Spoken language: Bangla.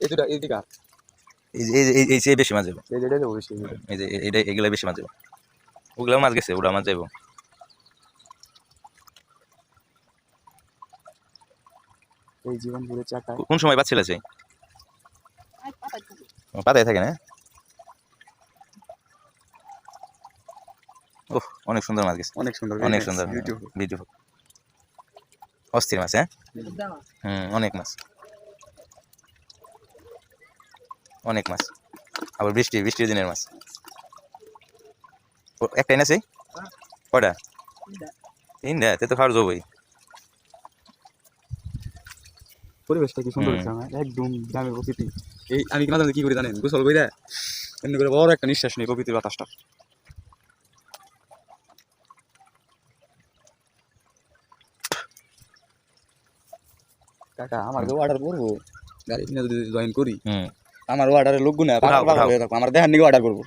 এই দুটা এই দিকা এই যে বেশি মাছ যাব এই যে এগুলা বেশি মাছ যাব ওগুলাও মাছ গেছে মাছ যাব এই জীবন ঘুরে চাকায় কোন সময় পাচ্ছিল সেই? পাতায় থাকে না? ওহ অনেক সুন্দর মাছ গেছে। অনেক সুন্দর অনেক সুন্দর বিউটিফুল অস্থির মাছ হ্যাঁ? হুম অনেক মাছ। অনেক মাছ। আবার বৃষ্টি বৃষ্টির দিনের মাছ। না সেই কটা তিনটা তে তো খাওয়ার যাবই পরিবেশটা কি সুন্দর একদম গ্রামের প্রকৃতি। এই আমি মাঝে কি করি জানেন? গোসল দেয় এমনি করে বড় একটা নিঃশ্বাস নেই প্রকৃতির বাতাসটা। কাকা আমার অর্ডার করব গাড়ি যদি জয়েন করি আমার অর্ডারের লোক গুনা উঠাও, উঠাও। আমার দেখার নিকে অর্ডার করব।